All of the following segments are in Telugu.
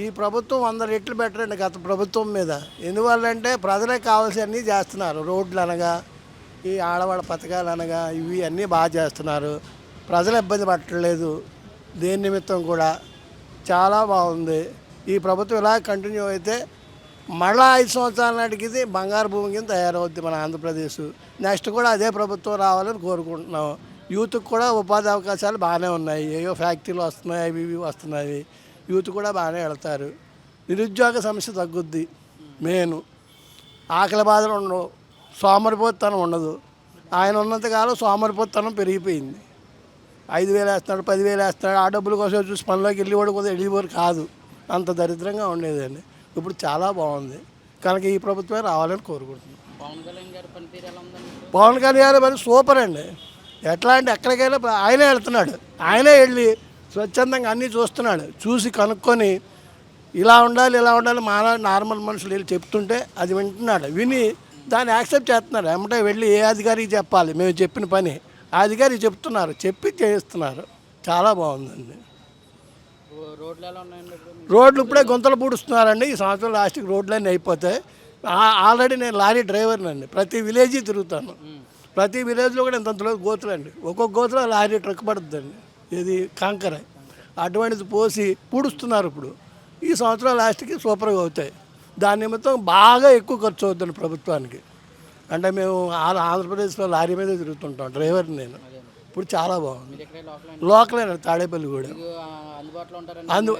ఈ ప్రభుత్వం వంద రెట్లు బెటర్ అండి గత ప్రభుత్వం మీద. ఎందువల్లంటే ప్రజలకు కావాల్సినవన్నీ చేస్తున్నారు. రోడ్లు అనగా ఈ ఆడవాళ్ళ పథకాలు అనగా ఇవి అన్నీ బాగా చేస్తున్నారు. ప్రజలు ఇబ్బంది పట్టలేదు దేని నిమిత్తం కూడా చాలా బాగుంది. ఈ ప్రభుత్వం ఇలా కంటిన్యూ అయితే మళ్ళా ఐదు సంవత్సరాల నాటికి ఇది బంగారు భూమి కింద తయారవుద్ది మన ఆంధ్రప్రదేశ్. నెక్స్ట్ కూడా అదే ప్రభుత్వం రావాలని కోరుకుంటున్నాం. యూత్కి కూడా ఉపాధి అవకాశాలు బాగానే ఉన్నాయి. ఏవో ఫ్యాక్టరీలు వస్తున్నాయి అవి ఇవి వస్తున్నాయి. యూత్ కూడా బాగానే వెళ్తారు. నిరుద్యోగ సమస్య తగ్గుద్ది. మెయిన్ ఆకలి బాధలు ఉండవు. సోమరిపోతనం ఉండదు. ఆయన ఉన్నంతకాలం సోమరిపోతనం పెరిగిపోయింది. ఐదు వేలు వేస్తున్నాడు పదివేలు వేస్తున్నాడు. ఆ డబ్బుల కోసం చూసి పనిలోకి వెళ్ళి కూడా కూడా వెళ్ళిపోరు కాదు. అంత దరిద్రంగా ఉండేదండి. ఇప్పుడు చాలా బాగుంది. కనుక ఈ ప్రభుత్వమే రావాలని కోరుకుంటున్నాం. పవన్ కళ్యాణ్ గారి? పవన్ కళ్యాణ్ మరి సూపర్ అండి. ఎట్లా అంటే ఎక్కడికైనా ఆయనే వెళ్తున్నాడు. ఆయనే వెళ్ళి స్వచ్ఛందంగా అన్నీ చూస్తున్నాడు. చూసి కనుక్కొని ఇలా ఉండాలి ఇలా ఉండాలి మా నార్మల్ మనుషులు వెళ్ళి చెప్తుంటే అది వింటున్నాడు. విని దాన్ని యాక్సెప్ట్ చేస్తున్నాడు ఏమంటే వెళ్ళి ఏ అధికారికి చెప్పాలి? మేము చెప్పిన పని. ఆ అధికారి చెప్తున్నారు. చెప్పి చేయిస్తున్నారు చాలా బాగుందండి. రోడ్లు ఇప్పుడే గుంతలు పూడుస్తున్నారండి. ఈ సంవత్సరం లాస్ట్కి రోడ్లన్నీ అయిపోతాయి. ఆల్రెడీ నేను లారీ డ్రైవర్ని అండి ప్రతి విలేజ్ తిరుగుతాను. ప్రతి విలేజ్లో కూడా ఇంతంతలో గోతులు అండి ఒక్కొక్క గోతులో లారీ ట్రక్ పడుతుందండి. ఇది కాంకర. అటువంటిది పోసి పూడుస్తున్నారు ఇప్పుడు. ఈ సంవత్సరం లాస్ట్కి సూపర్గా అవుతాయి. దాని నిమిత్తం బాగా ఎక్కువ ఖర్చు అవుతుంది ప్రభుత్వానికి. అంటే మేము ఆ- ఆంధ్రప్రదేశ్లో లారీ మీద తిరుగుతుంటాం డ్రైవర్ని నేను. ఇప్పుడు చాలా బాగుంది. లోకల్ లోకలే తాడేపల్లి కూడా అందు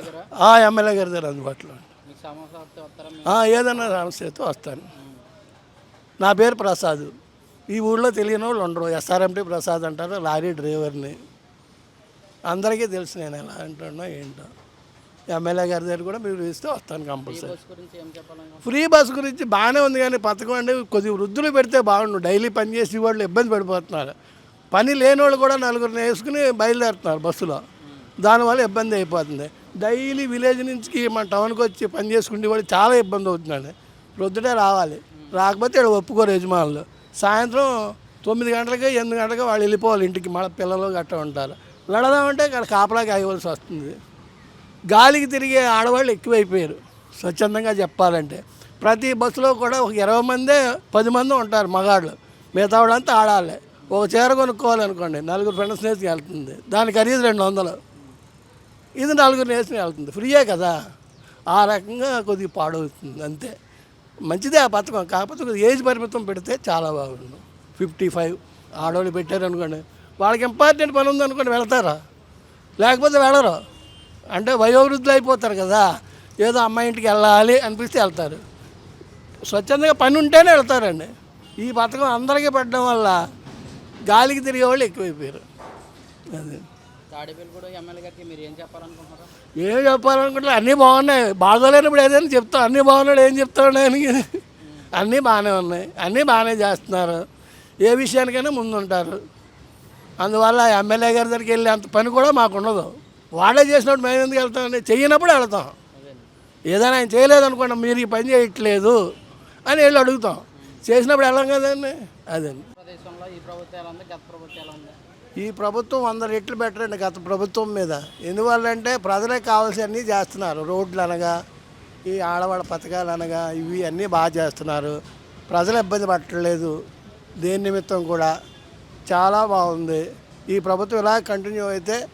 ఎమ్మెల్యే గారి? దగ్గర అందుబాటులో ఉంది. మీకు సమస్య వస్తే వస్తారా మీరు? ఆ, ఏదైనా సమస్య అయితే వస్తాను. నా పేరు ప్రసాద్. ఈ ఊళ్ళో తెలియని వాళ్ళు ఉండరు. ఎస్ఆర్ఎంటీ ప్రసాద్ అంటారు లారీ డ్రైవర్ని. అందరికీ తెలుసు నేను ఎలా అంటున్నా ఏంటో. ఎమ్మెల్యే గారి దగ్గర కూడా మీరు ఇస్తే వస్తాను కంపల్సరీ ఫ్రీ బస్ గురించి బాగానే ఉంది కానీ పథకం అంటే కొద్దిగా వృద్ధులు పెడితే బాగుండు. డైలీ పని చేసి వాళ్ళు ఇబ్బంది పడిపోతున్నారు. పని లేని వాళ్ళు కూడా నలుగురిని వేసుకుని బయలుదేరుతున్నారు బస్సులో. దానివల్ల ఇబ్బంది అయిపోతుంది. డైలీ విలేజ్ నుంచి మన టౌన్కి వచ్చి పని చేసుకునే వాళ్ళు చాలా ఇబ్బంది అవుతుందండి రొద్దుటే రావాలి. రాకపోతే ఇక్కడ ఒప్పుకోరు యజమానులు. సాయంత్రం తొమ్మిది గంటలకి ఎనిమిది గంటలకి వాళ్ళు వెళ్ళిపోవాలి ఇంటికి. మన పిల్లలు గట్ట ఉంటారు. వెళదామంటే ఇక్కడ కాపలాకి ఆగవలసి వస్తుంది. గాలికి తిరిగే ఆడవాళ్ళు ఎక్కువైపోయారు. స్వచ్ఛందంగా చెప్పాలంటే. ప్రతి బస్సులో కూడా ఒక ఇరవై మందే పది మంది ఉంటారు మగాళ్ళు. మిగతా వాళ్ళంతా ఆడాలి. ఒక చీర కొనుక్కోవాలనుకోండి నలుగురు ఫ్రెండ్స్ నేసి వెళ్తుంది. దాని ఖరీదు రెండు వందలు. ఇది నలుగురు నేసి వెళ్తుంది. ఫ్రీయే కదా. ఆ రకంగా కొద్దిగా పాడవుతుంది. అంతే. మంచిదే ఆ పథకం. కాకపోతే ఏజ్ పరిమితం పెడితే చాలా బాగుండు. Fifty five. ఆడవాళ్ళు పెట్టారనుకోండి వాళ్ళకి ఇంపార్టెంట్ పని ఉందనుకోండి వెళ్తారా? లేకపోతే వెళ్ళరు. అంటే వయోవృద్ధులు అయిపోతారు కదా. ఏదో అమ్మాయి ఇంటికి వెళ్ళాలి అనిపిస్తే వెళ్తారు. స్వచ్ఛందంగా పని ఉంటేనే వెళ్తారండి. ఈ పథకం అందరికీ పడడం వల్ల గాలికి తిరిగే వాళ్ళు ఎక్కువైపోయారు. అది. ఏం చెప్పాలనుకుంటున్నారు? ఏం చెప్పాలనుకుంటే అన్నీ బాగున్నాయి. బాగోలేనప్పుడు ఏదైనా చెప్తాం. అన్నీ బాగున్నాడు ఏం చెప్తాడు అని అన్నీ బాగానే ఉన్నాయి. అన్నీ బాగానే చేస్తున్నారు. ఏ విషయానికైనా ముందుంటారు. అందువల్ల ఎమ్మెల్యే గారి దగ్గరికి వెళ్ళే అంత పని కూడా మాకు ఉండదు. వాళ్ళే చేసినప్పుడు మేము ఎందుకు వెళ్తామండి చెయ్యనప్పుడు వెళ్తాం. ఏదైనా ఆయన చేయలేదు అనుకోండి మీరు ఈ పని చేయట్లేదు అని వెళ్ళి అడుగుతాం. చేసినప్పుడు వెళ్ళాం కదండి. అదండి ఈ ప్రభుత్వం వంద రెట్లు బెటర్ అండి గత ప్రభుత్వం మీద. ఎందువల్లంటే ప్రజలకు కావాల్సినవన్నీ చేస్తున్నారు. రోడ్లు అనగా ఈ ఆడవాళ్ళ పథకాలు అనగా ఇవి అన్నీ బాగా చేస్తున్నారు. ప్రజలు ఇబ్బంది పట్టలేదు దేని నిమిత్తం కూడా చాలా బాగుంది. ఈ ప్రభుత్వం ఇలా కంటిన్యూ అయితే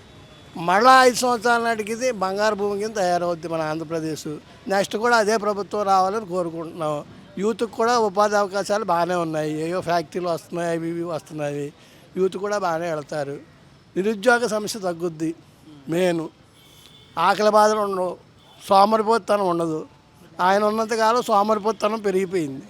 మళ్ళా ఐదు సంవత్సరాల నాటికి ఇది బంగారు భూమి కింద తయారవుద్ది మన ఆంధ్రప్రదేశ్. నెక్స్ట్ కూడా అదే ప్రభుత్వం రావాలని కోరుకుంటున్నాం. యూత్కి కూడా ఉపాధి అవకాశాలు బాగానే ఉన్నాయి. ఏవో ఫ్యాక్టరీలు వస్తున్నాయి అవి ఇవి వస్తున్నాయి. యూత్ కూడా బాగానే వెళ్తారు. నిరుద్యోగ సమస్య తగ్గుద్ది. మెయిన్ ఆకలి బాధలు ఉండవు. సోమరిపోతనం ఉండదు. ఆయన ఉన్నంతకాలం సోమరిపోతనం పెరిగిపోయింది.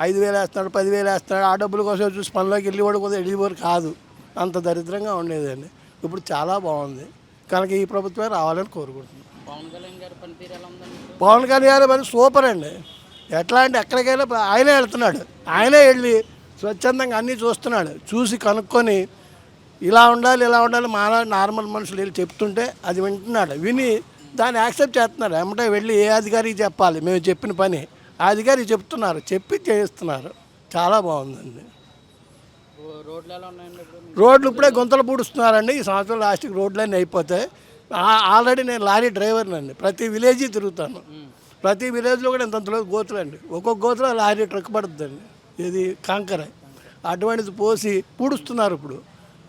ఐదు వేలు వేస్తున్నాడు పదివేలు వేస్తున్నాడు. ఆ డబ్బుల కోసం చూసి పనిలోకి వెళ్ళి కూడా వెళ్ళిపోరు కాదు. అంత దరిద్రంగా ఉండేదండి. ఇప్పుడు చాలా బాగుంది. కనుక ఈ ప్రభుత్వమే రావాలని కోరుకుంటున్నాం. పవన్ కళ్యాణ్ గారి మరి సూపర్ అండి. ఎట్లా అంటే ఎక్కడికైనా ఆయనే వెళ్తున్నాడు. ఆయనే వెళ్ళి స్వచ్ఛందంగా అన్నీ చూస్తున్నాడు. చూసి కనుక్కొని ఇలా ఉండాలి ఇలా ఉండాలి మాలా నార్మల్ మనుషులు వెళ్ళి చెప్తుంటే అది వింటున్నాడు. విని దాన్ని యాక్సెప్ట్ చేస్తున్నాడు. ఏమంటే వెళ్ళి ఏ అధికారికి చెప్పాలి? మేము చెప్పిన పని. అధికారి చెప్తున్నారు చెప్పి చేయిస్తున్నారు. చాలా బాగుందండి. రోడ్లు రోడ్లు ఇప్పుడే గుంతలు పూడుస్తున్నారండి. ఈ సంవత్సరం లాస్ట్కి రోడ్లన్నీ అయిపోతాయి. ఆల్రెడీ నేను లారీ డ్రైవర్ని ప్రతి విలేజ్ తిరుగుతాను. ప్రతి విలేజ్లో కూడా ఇంతంతలో గోతులు అండి ఒక్కొక్క గోతులో లారీ ట్రక్ పడుతుందండి. ఇది కాంకర. అటువంటిది పోసి పూడుస్తున్నారు ఇప్పుడు.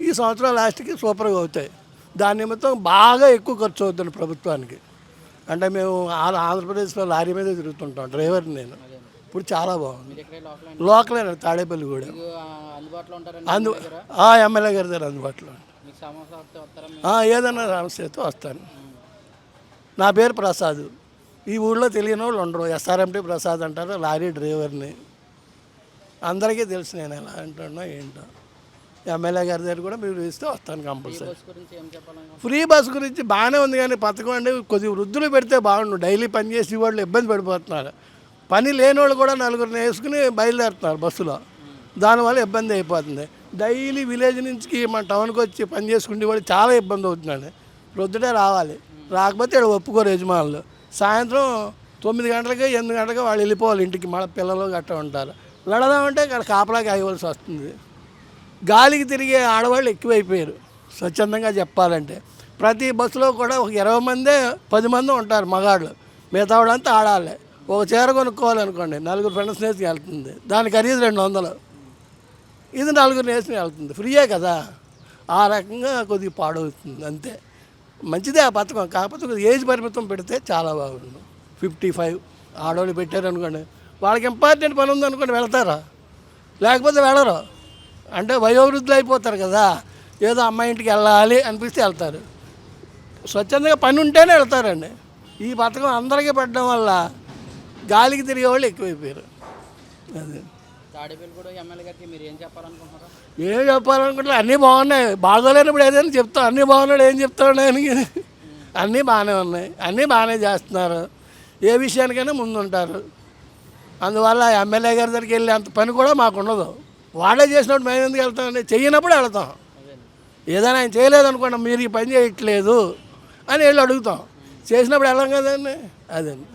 ఈ సంవత్సరం లాస్ట్కి సూపర్గా అవుతాయి. దాని నిమిత్తం బాగా ఎక్కువ ఖర్చు అవుతుంది ప్రభుత్వానికి. అంటే మేము ఆంధ్రప్రదేశ్లో లారీ మీద తిరుగుతుంటాం డ్రైవర్ని నేను. ఇప్పుడు చాలా బాగుంది. లోకల్ తాడేపల్లి కూడా అందు ఎమ్మెల్యే గారి దగ్గర అందుబాటులో ఏదైనా సమస్య అయితే వస్తాను. నా పేరు ప్రసాద్. ఈ ఊళ్ళో తెలియని వాళ్ళు ఉండరు. ఎస్ఆర్ఎంటీ ప్రసాద్ అంటారు లారీ డ్రైవర్ని. అందరికీ తెలుసు నేను ఎలా అంటున్నా ఏంటో. ఎమ్మెల్యే గారి దగ్గర కూడా మీరు ఇస్తే వస్తాను కంపల్సరీ. ఫ్రీ బస్ గురించి బాగానే ఉంది కానీ పథకం అంటే కొద్దిగా వృద్ధులు పెడితే బాగుండు. డైలీ పని చేసి వాళ్ళు ఇబ్బంది పడిపోతున్నారు. పని లేని వాళ్ళు కూడా నలుగురిని వేసుకుని బయలుదేరుతున్నారు బస్సులో. దానివల్ల ఇబ్బంది అయిపోతుంది. డైలీ విలేజ్ నుంచి మన టౌన్కి వచ్చి పని చేసుకునే వాళ్ళు చాలా ఇబ్బంది అవుతుందండి ప్రొద్దుటే రావాలి. రాకపోతే ఇక్కడ ఒప్పుకోరు యజమానులు. సాయంత్రం తొమ్మిది గంటలకి ఎనిమిది గంటలకి వాళ్ళు వెళ్ళిపోవాలి ఇంటికి. మన పిల్లలు గట్రా ఉంటారు. వెళదామంటే ఇక్కడ కాపలాకి ఆగవలసి వస్తుంది. గాలికి తిరిగే ఆడవాళ్ళు ఎక్కువైపోయారు. స్వచ్ఛందంగా చెప్పాలంటే. ప్రతి బస్సులో కూడా ఒక ఇరవై మందే పది మంది ఉంటారు మగాళ్ళు. మిగతా వాళ్ళంతా ఆడాలి. ఒక చీర కొనుక్కోవాలనుకోండి నలుగురు ఫ్రెండ్స్ నేసి వెళ్తుంది. దాని ఖరీదు రెండు వందలు. ఇది నలుగురు నేసి వెళ్తుంది. ఫ్రీయే కదా. ఆ రకంగా కొద్దిగా పాడవుతుంది. అంతే. మంచిదే ఆ పథకం. కాకపోతే కొద్దిగా ఏజ్ పరిమితం పెడితే చాలా బాగుంది ఫిఫ్టీ ఫైవ్. ఆడవాళ్ళు పెట్టారనుకోండి. వాళ్ళకి ఇంపార్టెంట్ పని ఉందనుకోండి వెళ్తారా? లేకపోతే వెళ్ళరు? అంటే వయోవృద్ధులు అయిపోతారు కదా. ఏదో అమ్మాయి ఇంటికి వెళ్ళాలి అనిపిస్తే వెళ్తారు. స్వచ్ఛందంగా పని ఉంటేనే వెళ్తారండి. ఈ పథకం అందరికీ పెట్టడం వల్ల గాలికి తిరిగే వాళ్ళు ఎక్కువైపోయారు. అది. ఏం చెప్పాలనుకుంటున్నారా? ఏం చెప్పాలనుకుంటే అన్నీ బాగున్నాయి. బాగోలేనప్పుడు ఏదైనా చెప్తాం. అన్నీ బాగున్నాడు ఏం చెప్తాడు ఆయనకి అన్నీ బాగానే ఉన్నాయి. అన్నీ బాగానే చేస్తున్నారు. ఏ విషయానికైనా ముందుంటారు. అందువల్ల ఎమ్మెల్యే గారి దగ్గరికి వెళ్ళే అంత పని కూడా మాకు ఉండదు. వాళ్ళే చేసినప్పుడు మేము ఎందుకు వెళ్తామండి? చేయనప్పుడు వెళ్తాం. ఏదైనా ఆయన చేయలేదనుకోండి మీరు ఈ పని చేయట్లేదు అని వెళ్ళి అడుగుతాం. చేసినప్పుడు వెళ్ళాం కదండి? అదండి.